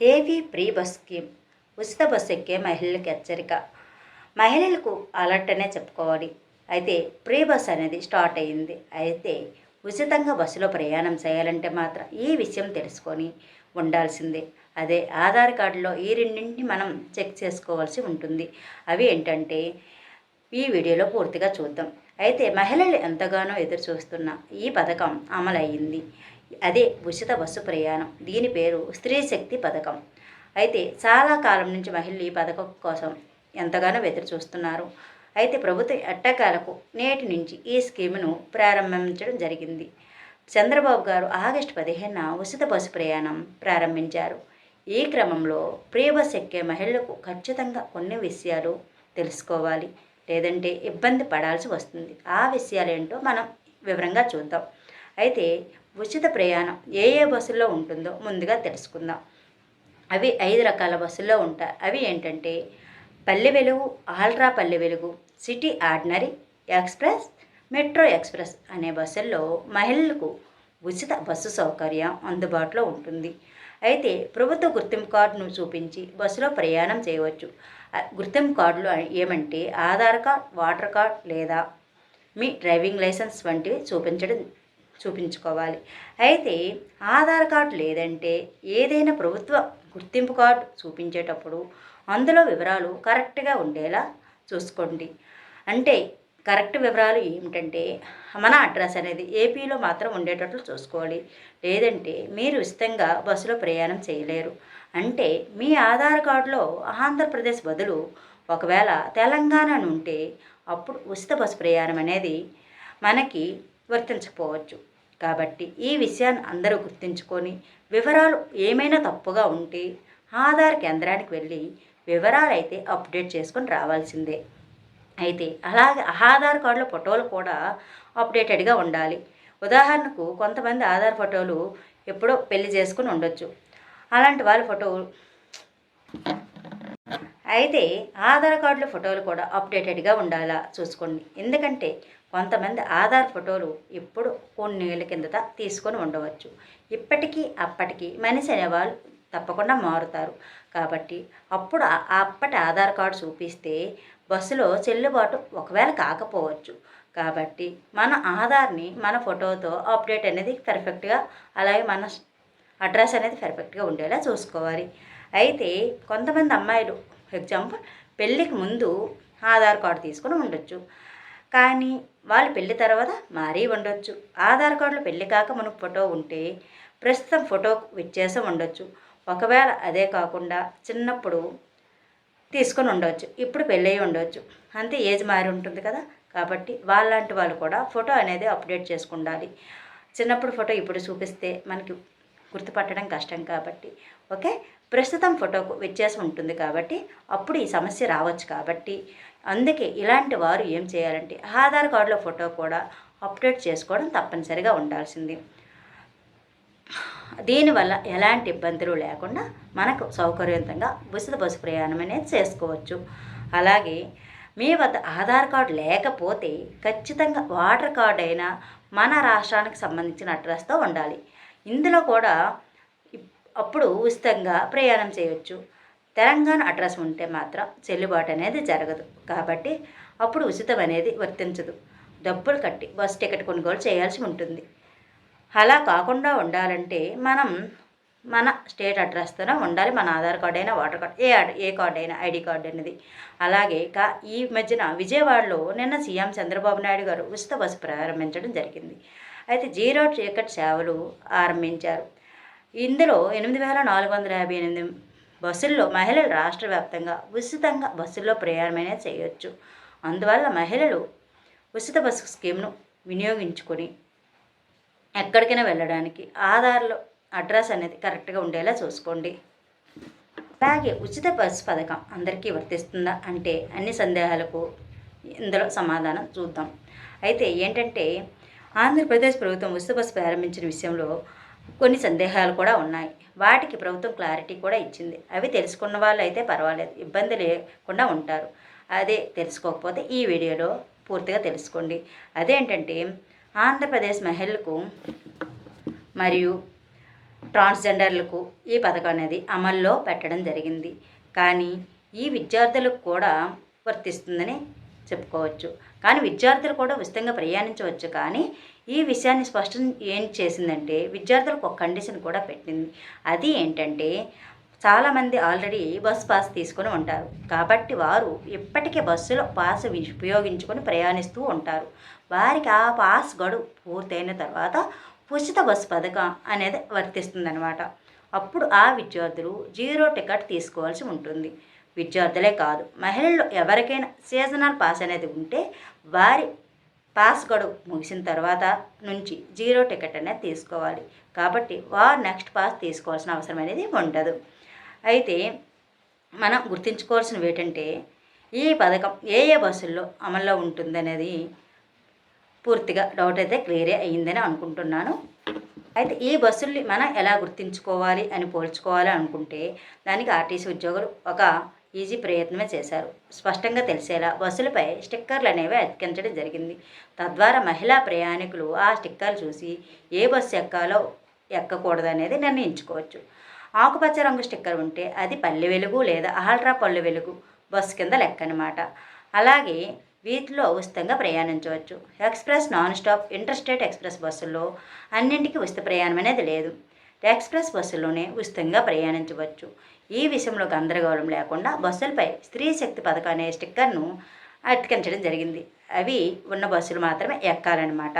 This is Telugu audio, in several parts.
హేవీ ప్రీ బస్ స్కీమ్ ఉచిత బస్సు ఎక్కే మహిళలకు హెచ్చరిక. మహిళలకు అలర్ట్ అనే చెప్పుకోవాలి. అయితే ప్రీ బస్ అనేది స్టార్ట్ అయ్యింది. అయితే ఉచితంగా బస్సులో ప్రయాణం చేయాలంటే మాత్రం ఈ విషయం తెలుసుకొని ఉండాల్సిందే. అదే ఆధార్ కార్డులో ఈ రెండింటిని మనం చెక్ చేసుకోవాల్సి ఉంటుంది. అవి ఏంటంటే ఈ వీడియోలో పూర్తిగా చూద్దాం. అయితే మహిళలు ఎంతగానో ఎదురు చూస్తున్న ఈ పథకం అమలయ్యింది. అదే ఉచిత బస్సు ప్రయాణం. దీని పేరు స్త్రీ శక్తి పథకం. అయితే చాలా కాలం నుంచి మహిళలు ఈ పథకం కోసం ఎంతగానో ఎదురు చూస్తున్నారు అయితే ప్రభుత్వం ఎట్టకాలకు నేటి నుంచి ఈ స్కీమును ప్రారంభించడం జరిగింది. చంద్రబాబు గారు ఆగస్టు పదిహేనున ఉచిత బస్సు ప్రయాణం ప్రారంభించారు. ఈ క్రమంలో ప్రీ బస్ ఎక్కే మహిళలకు ఖచ్చితంగా కొన్ని విషయాలు తెలుసుకోవాలి. లేదంటే ఇబ్బంది పడాల్సి వస్తుంది. ఆ విషయాలు ఏంటో మనం వివరంగా చూద్దాం. అయితే ఉచిత ప్రయాణం. ఏ ఏ బస్సుల్లో ఉంటుందో ముందుగా తెలుసుకుందాం. అవి ఐదు రకాల బస్సుల్లో ఉంటాయి. అవి ఏంటంటే పల్లె Velugu ultra Palle Velugu city ordinary express metro express అనే బస్సుల్లో మహిళలకు ఉచిత బస్సు సౌకర్యం అందుబాటులో ఉంటుంది. అయితే ప్రభుత్వ గుర్తింపు కార్డును చూపించి బస్సులో ప్రయాణం చేయవచ్చు. గుర్తింపు కార్డులు ఏమంటే ఆధార్ కార్డ్ వాటర్ కార్డ్ లేదా మీ డ్రైవింగ్ లైసెన్స్ వంటివి చూపించడం చూపించుకోవాలి. అయితే ఆధార్ కార్డు లేదంటే ఏదైనా ప్రభుత్వ గుర్తింపు కార్డు చూపించేటప్పుడు అందులో వివరాలు కరెక్ట్గా ఉండేలా చూసుకోండి. అంటే కరెక్ట్ వివరాలు ఏమిటంటే మన అడ్రస్ అనేది ఏపీలో మాత్రం ఉండేటట్లు చూసుకోవాలి. లేదంటే మీరు ఉచితంగా బస్సులో ప్రయాణం చేయలేరు. అంటే మీ ఆధార్ కార్డులో ఆంధ్రప్రదేశ్ బదులు ఒకవేళ తెలంగాణ ఉంటే అప్పుడు ఉచిత బస్సు ప్రయాణం అనేది మనకి వర్తించకపోవచ్చు. కాబట్టి ఈ విషయాన్ని అందరూ గుర్తుంచుకొని వివరాలు ఏమైనా తప్పుగా ఉంటే ఆధార్ కేంద్రానికి వెళ్ళి వివరాలు అయితే అప్డేట్ చేసుకొని రావాల్సిందే. అయితే అలాగే ఆధార్ కార్డులో ఫోటోలు కూడా అప్డేటెడ్గా ఉండాలి. ఉదాహరణకు కొంతమంది ఆధార్ ఫోటోలు ఎప్పుడో పెళ్ళి చేసుకుని ఉండొచ్చు. అలాంటి వాళ్ళ ఫోటో అయితే ఆధార్ కార్డుల ఫోటోలు కూడా అప్డేటెడ్గా ఉండాలా? చూసుకోండి. ఎందుకంటే కొంతమంది ఆధార్ ఫోటోలు ఇప్పుడు కొన్నేళ్ళ కిందట తీసుకొని ఉండవచ్చు. ఇప్పటికీ అప్పటికి మనిషి అనేవాళ్ళు తప్పకుండా మారుతారు. కాబట్టి అప్పుడు అప్పటి ఆధార్ కార్డు చూపిస్తే బస్సులో చెల్లుబాటు ఒకవేళ కాకపోవచ్చు. కాబట్టి మన ఆధార్ని మన ఫోటోతో అప్డేట్ అనేది పర్ఫెక్ట్గా అలాగే మన అడ్రస్ అనేది పర్ఫెక్ట్గా ఉండేలా చూసుకోవాలి. అయితే కొంతమంది అమ్మాయిలు ఎగ్జాంపుల్ పెళ్ళికి ముందు ఆధార్ కార్డు తీసుకొని ఉండొచ్చు. కానీ వాళ్ళు పెళ్ళి తర్వాత మారీ ఉండొచ్చు ఆధార్ కార్డులో పెళ్ళి కాక మనకు ఫోటో ఉంటే ప్రస్తుతం ఫోటో వ్యత్యాసం ఉండొచ్చు ఒకవేళ అదే కాకుండా చిన్నప్పుడు తీసుకొని ఉండవచ్చు ఇప్పుడు పెళ్ళయి ఉండవచ్చు అంతే ఏజ్ మారి ఉంటుంది కదా. కాబట్టి వాళ్ళంటి వాళ్ళు కూడా ఫోటో అనేది అప్డేట్ చేసుకుండాలి. చిన్నప్పుడు ఫోటో ఇప్పుడు చూపిస్తే మనకి గుర్తుపట్టడం కష్టం కాబట్టి. ఓకే? ప్రస్తుతం ఫోటోకు వ్యత్యాసం ఉంటుంది కాబట్టి అప్పుడు ఈ సమస్య రావచ్చు కాబట్టి అందుకే ఇలాంటి వారు ఏం చేయాలంటే ఆధార్ కార్డులో ఫోటో కూడా అప్డేట్ చేసుకోవడం తప్పనిసరిగా ఉండాల్సింది. దీనివల్ల ఎలాంటి ఇబ్బందులు లేకుండా మనకు సౌకర్యవంతంగా ఉచిత బస్సు ప్రయాణం అనేది చేసుకోవచ్చు. అలాగే మీ వద్ద ఆధార్ కార్డు లేకపోతే ఖచ్చితంగా వాటర్ కార్డు అయినా మన రాష్ట్రానికి సంబంధించిన అడ్రస్తో ఉండాలి. ఇందులో కూడా ఇప్- అప్పుడు ఉచితంగా ప్రయాణం చేయవచ్చు తెలంగాణ అడ్రస్ ఉంటే మాత్రం చెల్లుబాటు అనేది జరగదు. కాబట్టి అప్పుడు ఉచితం అనేది వర్తించదు. డబ్బులు కట్టి బస్ టికెట్ కొనుగోలు చేయాల్సి ఉంటుంది. అలా కాకుండా ఉండాలంటే మనం మన స్టేట్ అడ్రస్తోనే ఉండాలి. మన ఆధార్ కార్డు అయినా వాటర్ కార్డు ఏ ఏ కార్డు అయినా ఐడి కార్డు అనేది. అలాగే కా ఈ మధ్యన విజయవాడలో నిన్న సీఎం చంద్రబాబు నాయుడు గారు ఉచిత బస్సు ప్రారంభించడం జరిగింది. అయితే జీరో టికెట్ సేవలు ఆరంభించారు. ఇందులో ఎనిమిది వేల నాలుగు వందల యాభై ఎనిమిది బస్సుల్లో మహిళలు రాష్ట్ర వ్యాప్తంగా ఉచితంగా బస్సుల్లో ప్రయాణమైనా చేయొచ్చు. అందువల్ల మహిళలు ఉచిత బస్సు స్కీమ్ను వినియోగించుకొని ఎక్కడికైనా వెళ్ళడానికి ఆధార్లో అడ్రస్ అనేది కరెక్ట్గా ఉండేలా చూసుకోండి. అలాగే ఉచిత బస్సు పథకం అందరికీ వర్తిస్తుందా అంటే అన్ని సందేహాలకు ఇందులో సమాధానం చూద్దాం. అయితే ఏంటంటే ఆంధ్రప్రదేశ్ ప్రభుత్వం ఉచిత బస్సు ప్రారంభించిన విషయంలో కొన్ని సందేహాలు కూడా ఉన్నాయి. వాటికి ప్రభుత్వం క్లారిటీ కూడా ఇచ్చింది. అవి తెలుసుకున్న వాళ్ళు అయితే పర్వాలేదు. ఇబ్బంది లేకుండా ఉంటారు. అదే తెలుసుకోకపోతే ఈ వీడియోలో పూర్తిగా తెలుసుకోండి. అదేంటంటే ఆంధ్రప్రదేశ్ మహిళలకు మరియు ట్రాన్స్జెండర్లకు ఈ పథకం అనేది అమల్లో పెట్టడం జరిగింది. కానీ ఈ విద్యార్థులకు కూడా వర్తిస్తుందని చెప్పుకోవచ్చు. కానీ విద్యార్థులు కూడా ఉచితంగా ప్రయాణించవచ్చు. కానీ ఈ విషయాన్ని స్పష్టం ఏం చేసిందంటే విద్యార్థులకు ఒక కండిషన్ కూడా పెట్టింది. అది ఏంటంటే చాలామంది ఆల్రెడీ బస్ పాస్ తీసుకొని ఉంటారు. కాబట్టి వారు ఇప్పటికే బస్సులో పాస్ ఉపయోగించుకొని ప్రయాణిస్తూ ఉంటారు. వారికి ఆ పాస్ గడువు పూర్తయిన తర్వాత ఉచిత బస్సు పథకం అనేది వర్తిస్తుందన్నమాట. అప్పుడు ఆ విద్యార్థులు జీరో టికెట్ తీసుకోవాల్సి ఉంటుంది. విద్యార్థులే కాదు మహిళలు ఎవరికైనా సీజనల్ పాస్ అనేది ఉంటే వారి పాస్ గడువు ముగిసిన తర్వాత నుంచి జీరో టికెట్ అనేది తీసుకోవాలి. కాబట్టి వార్ నెక్స్ట్ పాస్ తీసుకోవాల్సిన అవసరం అనేది ఉండదు. అయితే మనం గుర్తుంచుకోవాల్సినవి ఏంటంటే ఈ పథకం ఏ ఏ బస్సుల్లో అమల్లో ఉంటుందనేది పూర్తిగా డౌట్ అయితే క్లియర్ అయ్యిందని అనుకుంటున్నాను. అయితే ఈ బస్సుల్ని మనం ఎలా గుర్తించుకోవాలి అని పోల్చుకోవాలి అనుకుంటే దానికి ఆర్టీసీ ఉద్యోగులు ఒక ఈజీ ప్రయత్నమే చేశారు. స్పష్టంగా తెలిసేలా బస్సులపై స్టిక్కర్లు అనేవి అతికించడం జరిగింది. తద్వారా మహిళా ప్రయాణికులు ఆ స్టిక్కర్లు చూసి ఏ బస్సు ఎక్కాలో ఎక్కకూడదు అనేది నిర్ణయించుకోవచ్చు. ఆకుపచ్చ రంగు స్టిక్కర్ ఉంటే అది పల్లె వెలుగు లేదా ఆల్ట్రా పల్లె వెలుగు బస్సు కింద లెక్క అనమాట అలాగే వీటిలో ఉచితంగా ప్రయాణించవచ్చు. Express non stop interstate express బస్సుల్లో అన్నింటికీ ఉచిత ప్రయాణం అనేది లేదు. ఎక్స్ప్రెస్ బస్సుల్లోనే ఉచితంగా ప్రయాణించవచ్చు. ఈ విషయంలో గందరగోళం లేకుండా బస్సులపై స్త్రీ శక్తి పథకం అనే స్టిక్కర్ను అతికించడం జరిగింది. అవి ఉన్న బస్సులు మాత్రమే ఎక్కాలన్నమాట.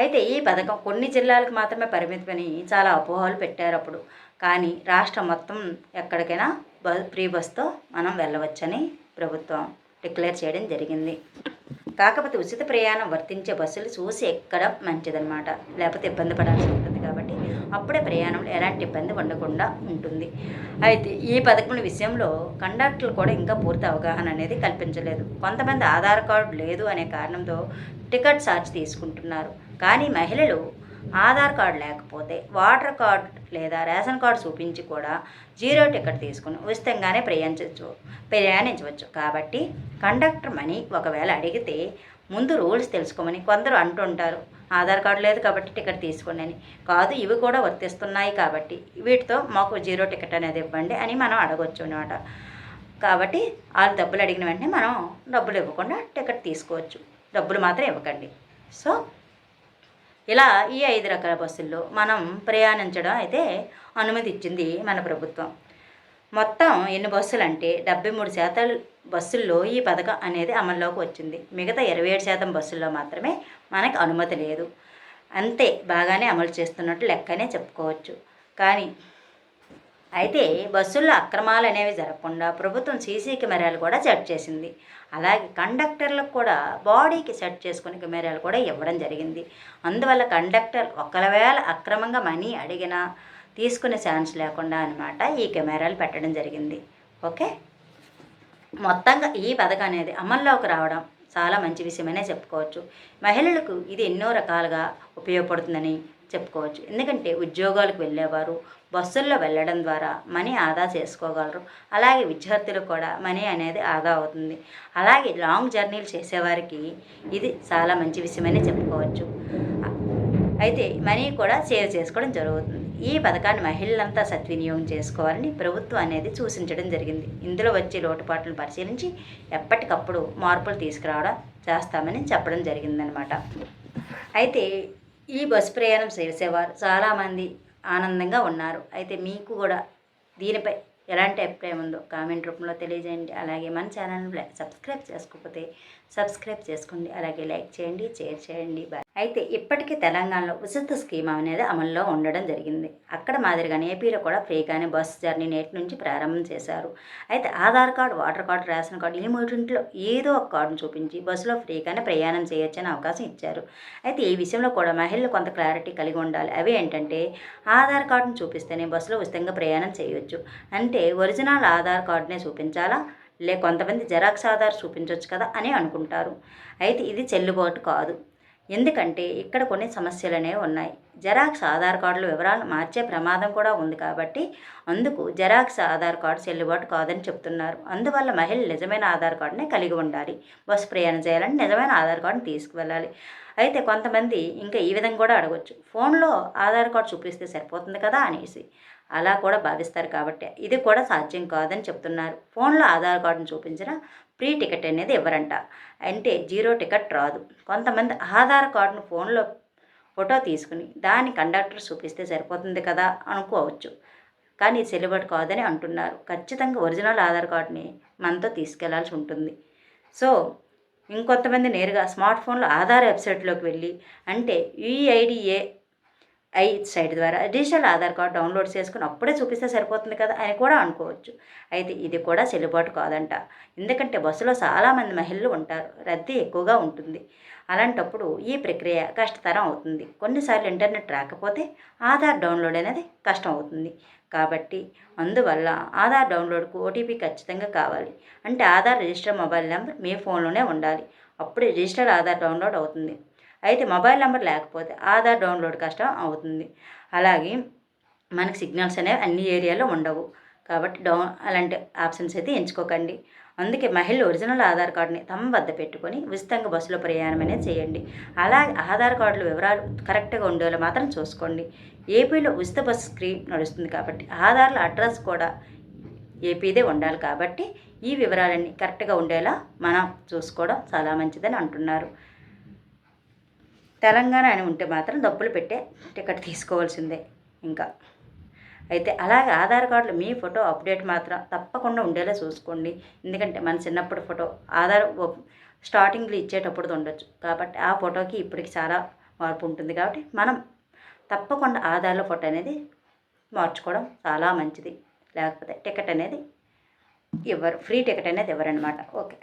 అయితే ఈ పథకం కొన్ని జిల్లాలకు మాత్రమే పరిమితమని చాలా అపోహలు పెట్టారు అప్పుడు. కానీ రాష్ట్రం మొత్తం ఎక్కడికైనా బ ఫ్రీ బస్తో మనం వెళ్ళవచ్చని ప్రభుత్వం డిక్లేర్ చేయడం జరిగింది. కాకపోతే ఉచిత ప్రయాణం వర్తించే బస్సులు చూసి ఎక్కడం మంచిదన్నమాట. లేకపోతే ఇబ్బంది పడాల్సి ఉంటుంది. అప్పుడే ప్రయాణంలో ఎలాంటి ఇబ్బంది ఉండకుండా ఉంటుంది. అయితే ఈ పథకం విషయంలో కండక్టర్లు కూడా ఇంకా పూర్తి అవగాహన అనేది కల్పించలేదు. కొంతమంది ఆధార్ కార్డు లేదు అనే కారణంతో టికెట్ ఛార్జ్ తీసుకుంటున్నారు. కానీ మహిళలు ఆధార్ కార్డు లేకపోతే వాటర్ కార్డు లేదా రేషన్ కార్డు చూపించి కూడా జీరో టికెట్ తీసుకుని ఉచితంగానే ప్రయాణించవచ్చు ప్రయాణించవచ్చు. కాబట్టి కండక్టర్ మనీ ఒకవేళ అడిగితే ముందు రూల్స్ తెలుసుకోమని కొందరు అంటుంటారు. ఆధార్ కార్డు లేదు కాబట్టి టికెట్ తీసుకోండి అని. కాదు ఇవి కూడా వర్తిస్తున్నాయి కాబట్టి వీటితో మాకు జీరో టికెట్ అనేది ఇవ్వండి అని మనం అడగొచ్చు అనమాట కాబట్టి వాళ్ళు డబ్బులు అడిగిన వెంటనే మనం డబ్బులు ఇవ్వకుండా టికెట్ తీసుకోవచ్చు. డబ్బులు మాత్రం ఇవ్వకండి. సో ఇలా ఈ ఐదు రకాల బస్సుల్లో మనం ప్రయాణించడం అయితే అనుమతి ఇచ్చింది మన ప్రభుత్వం. మొత్తం ఎన్ని బస్సులు అంటే డెబ్బై మూడు శాతం బస్సుల్లో ఈ పథకం అనేది అమల్లోకి వచ్చింది. మిగతా ఇరవై ఏడు శాతం బస్సుల్లో మాత్రమే మనకు అనుమతి లేదు. అంతే బాగానే అమలు చేస్తున్నట్టు లెక్కనే చెప్పుకోవచ్చు. కానీ అయితే బస్సుల్లో అక్రమాలు అనేవి జరగకుండా ప్రభుత్వం సీసీ కెమెరాలు కూడా సెట్ చేసింది. అలాగే కండక్టర్లకు కూడా బాడీకి సెట్ చేసుకునే కెమెరాలు కూడా ఇవ్వడం జరిగింది. అందువల్ల కండక్టర్ ఒకవేళ అక్రమంగా మనీ అడిగినా తీసుకునే ఛాన్స్ లేకుండా అనమాట ఈ కెమెరాలు పెట్టడం జరిగింది. ఓకే? మొత్తంగా ఈ పథకం అనేది అమల్లోకి రావడం చాలా మంచి విషయమనే చెప్పుకోవచ్చు. మహిళలకు ఇది ఎన్నో రకాలుగా ఉపయోగపడుతుందని చెప్పుకోవచ్చు. ఎందుకంటే ఉద్యోగాలకు వెళ్ళేవారు బస్సుల్లో వెళ్ళడం ద్వారా మనీ ఆదా చేసుకోగలరు. అలాగే విద్యార్థులకు కూడా మనీ అనేది ఆదా అవుతుంది. అలాగే లాంగ్ జర్నీలు చేసేవారికి ఇది చాలా మంచి విషయమనే చెప్పుకోవచ్చు. అయితే మనీ కూడా సేవ్ చేసుకోవడం జరుగుతుంది. ఈ పథకాన్ని మహిళలంతా సద్వినియోగం చేసుకోవాలని ప్రభుత్వం అనేది సూచించడం జరిగింది. ఇందులో వచ్చే లోటుపాట్లను పరిశీలించి ఎప్పటికప్పుడు మార్పులు తీసుకురావడం చేస్తామని చెప్పడం జరిగిందనమాట. అయితే ఈ బస్సు ప్రయాణం చేసేవారు చాలామంది ఆనందంగా ఉన్నారు. అయితే మీకు కూడా దీనిపై ఎలాంటి అభిప్రాయం ఉందో కామెంట్ రూపంలో తెలియజేయండి. అలాగే మన ఛానల్ సబ్స్క్రైబ్ చేసుకోకపోతే సబ్స్క్రైబ్ చేసుకోండి అలాగే లైక్ చేయండి షేర్ చేయండి బాయ్. అయితే ఇప్పటికీ తెలంగాణలో ఉచిత స్కీమ్ అనేది అమల్లో ఉండడం జరిగింది. అక్కడ మాదిరిగానే ఏపీలో కూడా ఫ్రీగానే బస్ జర్నీ నేటి నుంచి ప్రారంభం చేశారు. అయితే Aadhaar card voter card ration card ఈ మూడింటిలో ఏదో ఒక కార్డును చూపించి బస్సులో ఫ్రీగానే ప్రయాణం చేయొచ్చని అవకాశం ఇచ్చారు. అయితే ఈ విషయంలో కూడా మహిళలు కొంత క్లారిటీ కలిగి ఉండాలి. అవి ఏంటంటే ఆధార్ కార్డును చూపిస్తేనే బస్సులో ఉచితంగా ప్రయాణం చేయొచ్చు. అంటే ఒరిజినల్ ఆధార్ కార్డునే చూపించాలా? లే కొంతమంది జెరాక్స్ ఆధార్ చూపించవచ్చు కదా అని అనుకుంటారు. అయితే ఇది చెల్లుబాటు కాదు. ఎందుకంటే ఇక్కడ కొన్ని సమస్యలు అనేవి ఉన్నాయి. జెరాక్స్ ఆధార్ కార్డుల వివరాలు మార్చే ప్రమాదం కూడా ఉంది కాబట్టి అందుకు జెరాక్స్ ఆధార్ కార్డు చెల్లుబాటు కాదని చెప్తున్నారు. అందువల్ల మహిళ నిజమైన ఆధార్ కార్డునే కలిగి ఉండాలి. బస్సు ప్రయాణం చేయాలని నిజమైన ఆధార్ కార్డుని తీసుకువెళ్ళాలి. అయితే కొంతమంది ఇంకా ఈ విధంగా కూడా అడగచ్చు. ఫోన్లో ఆధార్ కార్డు చూపిస్తే సరిపోతుంది కదా అనేసి. అలా కూడా భావిస్తారు కాబట్టి ఇది కూడా సాధ్యం కాదని చెప్తున్నారు. ఫోన్లో ఆధార్ కార్డును చూపించిన ఫ్రీ టికెట్ అనేది ఇవ్వరంట. అంటే జీరో టికెట్ రాదు. కొంతమంది ఆధార్ కార్డును ఫోన్లో ఫోటో తీసుకుని దాని కండక్టర్ చూపిస్తే సరిపోతుంది కదా అనుకోవచ్చు. కానీ ఇది కాదని అంటున్నారు. ఖచ్చితంగా ఒరిజినల్ ఆధార్ కార్డుని మనతో తీసుకెళ్ళాల్సి ఉంటుంది. సో ఇంకొంతమంది నేరుగా స్మార్ట్ ఫోన్లో ఆధార్ వెబ్సైట్లోకి వెళ్ళి అంటే యూఐడిఏ ఐ సైట్ ద్వారా డిజిటల్ ఆధార్ కార్డు డౌన్లోడ్ చేసుకుని అప్పుడే చూపిస్తే సరిపోతుంది కదా అని కూడా అనుకోవచ్చు. అయితే ఇది కూడా చెల్లుబాటు కాదంట. ఎందుకంటే బస్సులో చాలామంది మహిళలు ఉంటారు. రద్దీ ఎక్కువగా ఉంటుంది. అలాంటప్పుడు ఈ ప్రక్రియ కష్టతరం అవుతుంది. కొన్నిసార్లు ఇంటర్నెట్ రాకపోతే ఆధార్ డౌన్లోడ్ అనేది కష్టం అవుతుంది. కాబట్టి అందువల్ల ఆధార్ డౌన్లోడ్కు ఓటీపీ ఖచ్చితంగా కావాలి. అంటే ఆధార్ రిజిస్టర్ మొబైల్ నెంబర్ మీ ఫోన్లోనే ఉండాలి. అప్పుడే రిజిస్టర్ ఆధార్ డౌన్లోడ్ అవుతుంది. అయితే మొబైల్ నెంబర్ లేకపోతే ఆధార్ డౌన్లోడ్ కష్టం అవుతుంది. అలాగే మనకి సిగ్నల్స్ అనేవి అన్ని ఏరియాలో ఉండవు. కాబట్టి డౌన్ అలాంటి ఆప్షన్స్ అయితే ఎంచుకోకండి. అందుకే మహిళలు ఒరిజినల్ ఆధార్ కార్డుని తమ వద్ద పెట్టుకొని ఉచితంగా బస్సులో ప్రయాణం అనేది చేయండి. అలాగే ఆధార్ కార్డుల వివరాలు కరెక్ట్గా ఉండేలా మాత్రం చూసుకోండి. ఏపీలో ఉచిత బస్సు స్క్రీన్ నడుస్తుంది కాబట్టి ఆధార్ల అడ్రస్ కూడా ఏపీదే ఉండాలి కాబట్టి ఈ వివరాలన్నీ కరెక్ట్గా ఉండేలా మనం చూసుకోవడం చాలా మంచిదని అంటున్నారు. తెలంగాణ అని ఉంటే మాత్రం డబ్బులు పెట్టే టికెట్ తీసుకోవాల్సిందే ఇంకా. అయితే అలాగే ఆధార్ కార్డులో మీ ఫోటో అప్డేట్ మాత్రం తప్పకుండా ఉండేలా చూసుకోండి. ఎందుకంటే మన చిన్నప్పుడు ఫోటో ఆధార్ స్టార్టింగ్లో ఇచ్చేటప్పుడు ఉండొచ్చు. కాబట్టి ఆ ఫోటోకి ఇప్పటికి చాలా మార్పు ఉంటుంది కాబట్టి మనం తప్పకుండా ఆధార్లో ఫోటో అనేది మార్చుకోవడం చాలా మంచిది. లేకపోతే టికెట్ అనేది ఇవ్వరు ఫ్రీ టికెట్ అనేది ఇవ్వరనమాట ఓకే.